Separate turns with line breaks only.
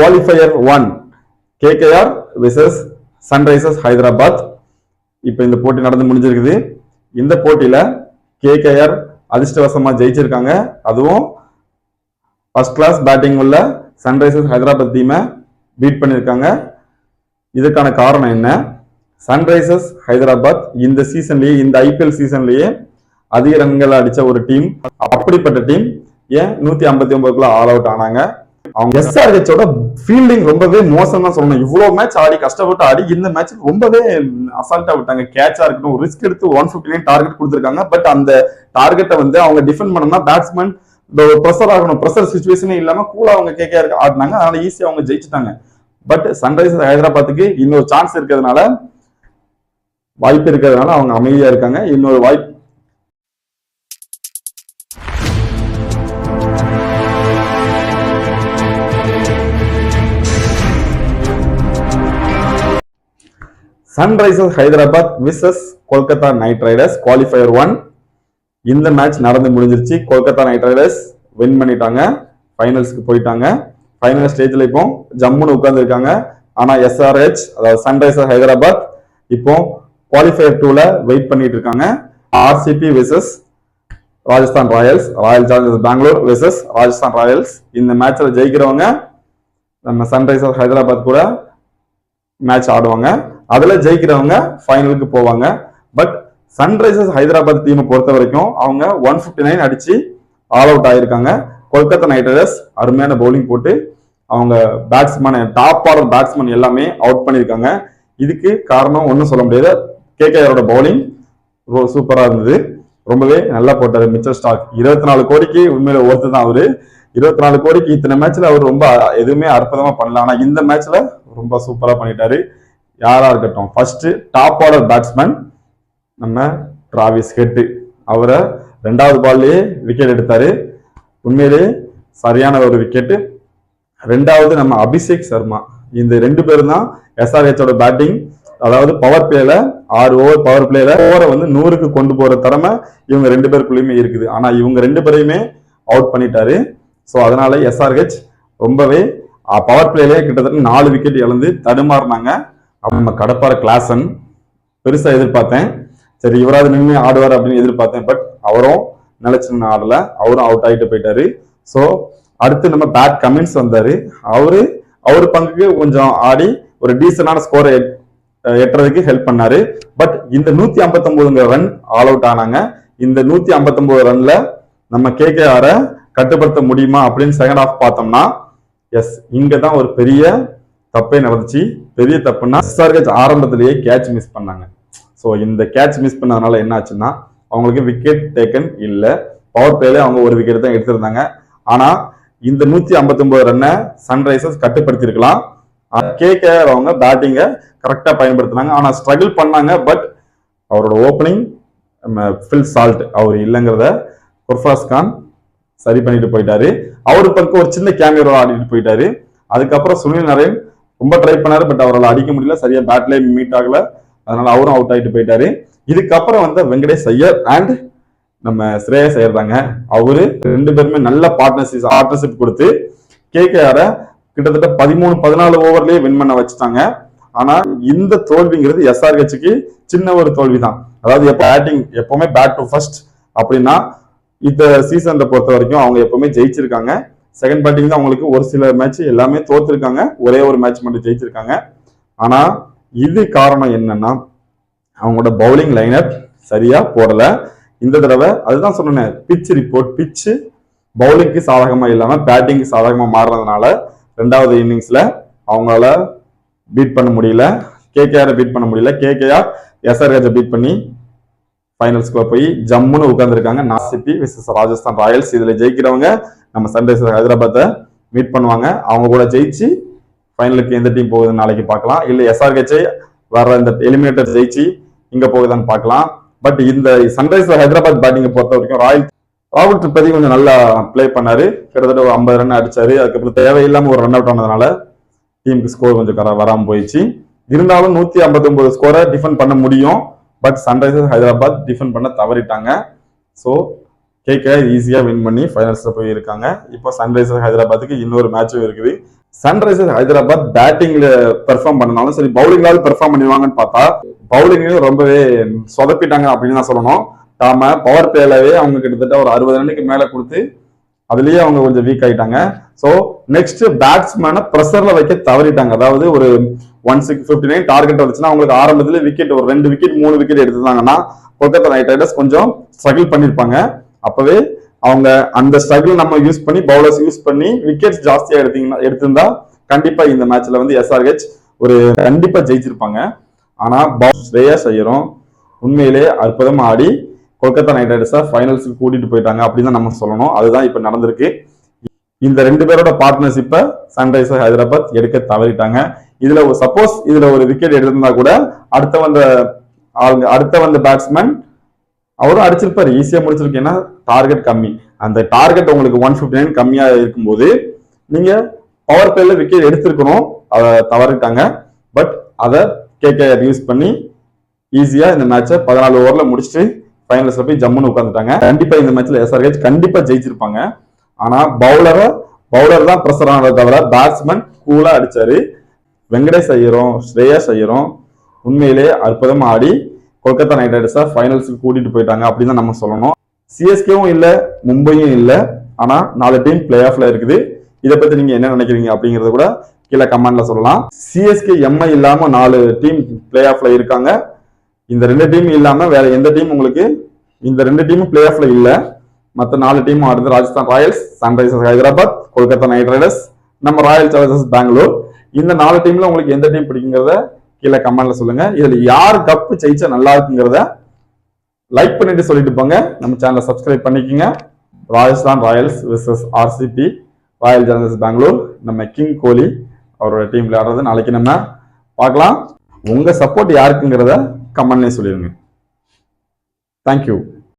Qualifier one KKR versus Sunrisers Hyderabad இப்போ இந்த போட்டி நடந்து முடிஞ்சிருக்குது. இந்த போட்டியில் கேகேஆர் அதிர்ஷ்டவசமாக ஜெயிச்சிருக்காங்க. அதுவும் ஃபர்ஸ்ட் கிளாஸ் பேட்டிங் உள்ள சன்ரைசர்ஸ் ஹைதராபாத் டீமை பீட் பண்ணியிருக்காங்க இதுக்கான காரணம் என்ன? சன்ரைசர்ஸ் ஹைதராபாத் இந்த சீசன்லேயே இந்த ஐபிஎல் சீசன்லேயே அதிக ரன்கள் அடித்த ஒரு டீம் அப்படிப்பட்ட டீம் ஏன் நூற்றி ஐம்பத்தி ஒன்பதுக்குள்ள ஆல் அவுட் ஆனாங்க? அவங்க எஸ்ஆர்ஹெச்சோட ஃபீல்டிங் ரொம்பவே மோசம் தான் சொல்லணும். இவ்வளவு மேட்ச் ஆடி கஷ்டப்பட்டு ஆடி இந்த மேட்ச் ரொம்பவே அசால்ட்டா விட்டாங்க. கேட்சா இருக்கட்டும் ரிஸ்க் எடுத்து ஒன் பிப்டி நைன் டார்கெட் கொடுத்துருக்காங்க. பட் அந்த டார்கெட்டை வந்து அவங்க டிஃபெண்ட் பண்ணணும்னா பேட்ஸ்மேன் ப்ரெஷர் ஆகணும். ப்ரெஷர் சுச்சுவேஷனே இல்லாம கூலா அவங்க கேகே ஆடினாங்க. அதனால ஈஸியா அவங்க ஜெயிச்சிட்டாங்க. பட் சன்ரைசர்ஸ் ஹைதராபாத்துக்கு இன்னொரு சான்ஸ் இருக்கிறதுனால வாய்ப்பு இருக்கிறதுனால அவங்க அமைதியா இருக்காங்க. இன்னொரு வாய்ப்பு Sunrisers Hyderabad versus Kolkata Knight Riders qualifier one இந்த மேட்ச் நடந்து முடிஞ்சிருச்சு. கொல்கத்தா நைட் ரைடர்ஸ் வின் பண்ணிட்டாங்க. ஃபைனல்ஸ்க்கு போயிட்டாங்க. ஃபைனல் ஸ்டேஜில் இப்போ ஜம்முன்னு உட்காந்துருக்காங்க ஆனால் எஸ்ஆர்ஹெச் அதாவது சன்ரைசர் ஹைதராபாத் இப்போ குவாலிஃபயர் டூவில் வெயிட் பண்ணிட்டு இருக்காங்க. RCB versus Rajasthan Royals Royal Challengers Bangalore versus Rajasthan Royals இந்த மேட்ச்சில் ஜெயிக்கிறவங்க நம்ம சன்ரைசர் ஹைதராபாத் கூட மேட்ச் ஆடுவாங்க. அதுல ஜெயிக்கிறவங்க ஃபைனலுக்கு போவாங்க. பட் சன்ரைசர்ஸ் ஹைதராபாத் டீமை பொறுத்த வரைக்கும் அவங்க ஒன் ஃபிஃப்டி நைன் அடிச்சு ஆல் அவுட் ஆயிருக்காங்க. கொல்கத்தா நைட் ரைடர்ஸ் அருமையான பவுலிங் போட்டு அவங்க பேட்ஸ்மேன் டாப் ஆர்டர் பேட்ஸ்மேன் எல்லாமே அவுட் பண்ணியிருக்காங்க. இதுக்கு காரணம் ஒன்றும் சொல்ல முடியாது. கேகேஆரோட பவுலிங் சூப்பராக இருந்தது. ரொம்பவே நல்லா போட்டார் மிச்சர் ஸ்டாக். இருபத்தி நாலு கோடிக்கு உண்மையில ஒருத்து தான் அவரு. இருபத்தி நாலு கோடிக்கு இத்தனை மேட்ச்ல அவர் ரொம்ப எதுவுமே அற்புதமா பண்ணல. ஆனா இந்த மேட்ச்ல ரொம்ப சூப்பரா பண்ணிட்டாரு. யாரா இருக்கட்டும். ஃபர்ஸ்ட் டாப் ஆர்டர் பேட்ஸ்மேன் நம்ம டிராவிஸ் ஹெட்டு அவரை ரெண்டாவது பால்லேயே விக்கெட் எடுத்தாரு. உண்மையிலே சரியான ஒரு விக்கெட்டு ரெண்டாவது நம்ம அபிஷேக் சர்மா. இந்த ரெண்டு பேரும் தான் எஸ்ஆர்ஹெச்சோட பேட்டிங் அதாவது பவர் பிளேல ஆறு ஓவர் பவர் பிளேல ஓவரை வந்து நூறுக்கு கொண்டு போற திறமை இவங்க ரெண்டு பேருக்குள்ளயுமே இருக்குது. ஆனா இவங்க ரெண்டு பேரையுமே அவுட் பண்ணிட்டாரு. ஸோ அதனால எஸ்ஆர்ஹெச் ரொம்பவே பவர் பிளேலே கிட்டத்தட்ட நாலு விக்கெட் இழந்து தடுமாறினாங்க. நம்ம கடப்பார கிளாசன் பெருசாக எதிர்பார்த்தேன். சரி இவராது நின்று ஆடுவார் அப்படின்னு எதிர்பார்த்தேன் பட் அவரும் நிலைச்சு ஆடல. அவரும் அவுட் ஆகிட்டு போயிட்டாரு. ஸோ அடுத்து நம்ம பேட் கமின்ஸ் வந்தார். அவரு அவர் பங்குக்கு கொஞ்சம் ஆடி ஒரு டீசெண்டான ஸ்கோரை எட்டுறதுக்கு ஹெல்ப் பண்ணாரு. பட் இந்த நூத்தி ஐம்பத்தொன்பதுங்கிற ரன் ஆல் அவுட் ஆனாங்க. இந்த நூத்தி ஐம்பத்தொன்பது ரன்ல நம்ம கேகேஆர கட்டுப்படுத்த முடியுமா அப்படின்னு செகண்ட் ஆஃப் பார்த்தோம்னா எஸ் இங்க தான் ஒரு பெரிய தப்பே நடந்துச்சு. பெரிய தப்புன்னா எஸ்ஆர்ஹெச் ஆரம்பத்திலேயே கேட்ச் மிஸ் பண்ணாங்க. ஸோ இந்த கேட்ச் மிஸ் பண்ணதுனால என்ன ஆச்சுன்னா அவங்களுக்கு விக்கெட் டேக்கன் இல்லை. பவர் பிளேல அவங்க ஒரு விக்கெட் தான் எடுத்திருந்தாங்க. ஆனால் இந்த நூற்றி ஐம்பத்தொம்போது ரன்னை சன்ரைசர்ஸ் கே கேகேஆர் அவங்க பேட்டிங்கை கரெக்டாக பயன்படுத்தினாங்க. ஆனால் ஸ்ட்ரகிள் பண்ணாங்க பட் அவரோட ஓப்பனிங் ஃபில் சால்ட் அவர் இல்லைங்கிறத குர்ஃபாஸ் கான் சரி பண்ணிட்டு போயிட்டாரு. அவர் பக்கம் ஒரு சின்ன கேமியரோட ஆடிட்டு போயிட்டாரு. அதுக்கப்புறம் சுனில் நரேன் ரொம்ப ட்ரை பண்ணாரு பட் அவரால் அடிக்க முடியல. சரியா பேட்ல மீட் ஆகல. அதனால அவரும் அவுட் ஆகிட்டு போயிட்டாரு. இதுக்கப்புறம் வந்த வெங்கடேஷ் ஐயர் அண்ட் நம்ம ஸ்ரேயஸ் ஐயர் தாங்க. அவரு ரெண்டு பேருமே நல்ல பார்ட்னர்ஷிப் பார்ட்னர்ஷிப் கொடுத்து கேகேஆர கிட்டத்தட்ட பதிமூணு பதினாலு ஓவர்லயே வின் பண்ண வச்சுட்டாங்க. ஆனா இந்த தோல்விங்கிறது எஸ்ஆர்ஹெச்சுக்கு சின்ன ஒரு தோல்வி தான் அதாவது எப்போ பேட்டிங் எப்பவுமே பேட் டு ஃபர்ஸ்ட் அப்படின்னா இந்த சீசன்ல பொறுத்த வரைக்கும் அவங்க எப்பவுமே ஜெயிச்சிருக்காங்க. செகண்ட் பேட்டிங் தான் அவங்களுக்கு ஒரு சில மேட்ச் எல்லாமே தோத்துருக்காங்க. ஒரே ஒரு மேட்ச் மட்டும் ஜெயிச்சிருக்காங்க. ஆனா இது காரணம் என்னன்னா அவங்களோட பவுலிங் லைனப் சரியா போடல. இந்த தடவை அதுதான் சொன்னேன் பிச் ரிப்போர்ட் பிச்சு பவுலிங்க்கு சாதகமா இல்லாம பேட்டிங்க்கு சாதகமா மாறுறதுனால ரெண்டாவது இன்னிங்ஸ்ல அவங்களால பீட் பண்ண முடியல. கேகேஆரை பீட் பண்ண முடியல. கேகேஆர் எஸ்ஆர்ஹெச்சை பீட் பண்ணி ஃபைனல்ஸ்க்குள்ள போய் ஜம்முன்னு உட்காந்துருக்காங்க நாசிபி விசஸ் ராஜஸ்தான் ராயல்ஸ் இதுல ஜெயிக்கிறவங்க நம்ம சன்ரைசர் ஹைதராபாத்தை மீட் பண்ணுவாங்க. அவங்க கூட ஜெயிச்சு ஃபைனலுக்கு எந்த டீம் போகுதுன்னு நாளைக்கு பார்க்கலாம். இல்லை எஸ்ஆர்கேச்சை வர இந்த எலிமினேட்டர் ஜெயிச்சு இங்க போகுதான்னு பார்க்கலாம். பட் இந்த சன்ரைசர் ஹைதராபாத் பேட்டிங்கை பொறுத்த வரைக்கும் ராயல் ராகுல் திரிபதி கொஞ்சம் நல்லா ப்ளே பண்ணாரு. கிட்டத்தட்ட ஒரு ஐம்பது ரன் அடிச்சாரு. அதுக்கப்புறம் தேவையில்லாம ஒரு ரன் அவுட் ஆனதுனால டீமுக்கு ஸ்கோர் கொஞ்சம் கர வராமல் போயிடுச்சு. இருந்தாலும் நூத்தி ஐம்பத்தி ஒன்பது ஸ்கோரை டிஃபெண்ட் பண்ண முடியும். பட் சன்ரைசர்ஸ் ஹைதராபாத் டிஃபெண்ட் பண்ண தவறிட்டாங்க. ஸோ கேகே ஈஸியாக வின் பண்ணி ஃபைனல்ஸில் போய் இருக்காங்க இப்போ சன்ரைசர்ஸ் ஹைதராபாத்துக்கு இன்னொரு மேட்சும் இருக்குது. சன்ரைசர்ஸ் ஹைதராபாத் பேட்டிங்ல பெர்ஃபார்ம் பண்ணனாலும் சரி பவுலிங்லாவது பெர்ஃபார்ம் பண்ணிடுவாங்கன்னு பார்த்தா பவுலிங்லயும் ரொம்பவே சொதப்பிட்டாங்க அப்படின்னு தான் சொல்லணும். தாம பவர் பிளேலவே அவங்க கிட்டத்தட்ட ஒரு அறுபது ரன்னுக்கு மேலே கொடுத்து அதுலயே அவங்க கொஞ்சம் வீக் ஆயிட்டாங்க. ஸோ நெக்ஸ்ட் பேட்ஸ்மேனை ப்ரெஷர்ல வைக்க தவறிட்டாங்க. அதாவது ஒரு one six fifty nine target வந்துச்சுன்னா அவங்களுக்கு ஆரம்பத்தில் விக்கெட் ஒரு ரெண்டு விக்கெட் மூணு விக்கெட் எடுத்திருந்தாங்கன்னா கொல்கத்தா நைட் ரைடர்ஸ் கொஞ்சம் ஸ்ட்ரகிள் பண்ணியிருப்பாங்க அப்பவே அவங்க அந்த ஸ்ட்ரகிள் நம்ம யூஸ் பண்ணி பவுலர்ஸ் யூஸ் பண்ணி விக்கெட்ஸ் ஜாஸ்தியா எடுத்தீங்கன்னா எடுத்திருந்தா கண்டிப்பா இந்த மேட்ச்ல வந்து எஸ்ஆர்ஹெச் ஒரு கண்டிப்பா ஜெயிச்சிருப்பாங்க. ஆனா பவு- ஸ்ரேயஸ் ஐயரும் உண்மையிலே அற்புதமா ஆடி கொல்கத்தா நைட் ரைடர்ஸை ஃபைனல்ஸுக்கு கூட்டிட்டு போயிட்டாங்க அப்படின்னு நம்ம சொல்லணும். அதுதான் இப்ப நடந்திருக்கு. இந்த ரெண்டு பேரோட பார்ட்னர்ஷிப்பை சன்ரைசர் ஹைதராபாத் எடுக்க தவறிட்டாங்க. இதுல ஒரு சப்போஸ் இதுல ஒரு விக்கெட் எடுத்திருந்தா கூட அடுத்த வந்த ஆளுங்க அடுத்த வந்த பேட்ஸ்மேன் அவரும் அடிச்சிருப்பாரு. ஈஸியா முடிச்சிருக்கு ஏன்னா டார்கெட் கம்மி. அந்த டார்கெட் உங்களுக்கு ஒன் ஃபிஃப்டி நைன் கம்மியா இருக்கும்போது நீங்க பவர் பிளேல விக்கெட் எடுத்திருக்கணும். அதை தவறிட்டாங்க. பட் அதை கேகேஆர் யூஸ் பண்ணி ஈஸியா இந்த மேட்சை பதினாலு ஓவர்ல முடிச்சுட்டு ஃபைனல்ஸ்ல போய் ஜம்முன்னு உட்காந்துட்டாங்க கண்டிப்பா இந்த மேட்ச்ல எஸ்ஆர்ஹெச் கண்டிப்பா ஜெயிச்சிருப்பாங்க. ஆனா பவுலரை பவுலர் தான் ப்ரெஷர் ஆனதை தவிர பேட்ஸ்மேன் கூலா அடிச்சாரு. வெங்கடேஷ் ஐயரும் ஸ்ரேயஸ் ஐயரும் உண்மையிலே அற்புதம் ஆடி கொல்கத்தா நைட் ரைடர்ஸை ஃபைனல்ஸுக்கு கூட்டிட்டு போயிட்டாங்க அப்படின்னு தான் நம்ம சொல்லணும். சிஎஸ்கேவும் இல்லை மும்பையும் இல்லை ஆனா நாலு டீம் பிளே ஆஃப்ல இருக்குது. இதை பத்தி நீங்க என்ன நினைக்கிறீங்க அப்படிங்கறத கூட கீழே கமெண்ட்ல சொல்லலாம். சிஎஸ்கே எம்ஐ இல்லாம நாலு டீம் பிளே ஆஃப்ல இருக்காங்க. இந்த ரெண்டு டீம் இல்லாம வேற எந்த டீம் உங்களுக்கு இந்த ரெண்டு டீமும் பிளே ஆஃப்ல இல்ல? மற்ற நாலு டீமும் அடுத்து Rajasthan Royals Sunrisers Hyderabad Kolkata Knight Riders நம்ம ராயல் சேலஞ்சர்ஸ் பெங்களூர். இந்த நாலு டீம்ல உங்களுக்கு எந்த டீம் பிடிக்குங்கிறத கீழே கமெண்ட்ல சொல்லுங்க. இதுல யார் கப்பு ஜெயிச்சா நல்லா இருக்குங்கிறத லைக் பண்ணிட்டு சொல்லிட்டு போங்க. நம்ம சேனலை சப்ஸ்கிரைப் பண்ணிக்கோங்க. Rajasthan Royals versus RCB Royal Challengers Bangalore நம்ம கிங் கோலி அவரோட டீம் விளையாடுறது. நாளைக்கு நம்ம பார்க்கலாம். உங்க சப்போர்ட் யாருக்குங்கிறத கமெண்ட்லேயே சொல்லிடுங்க. தேங்க்யூ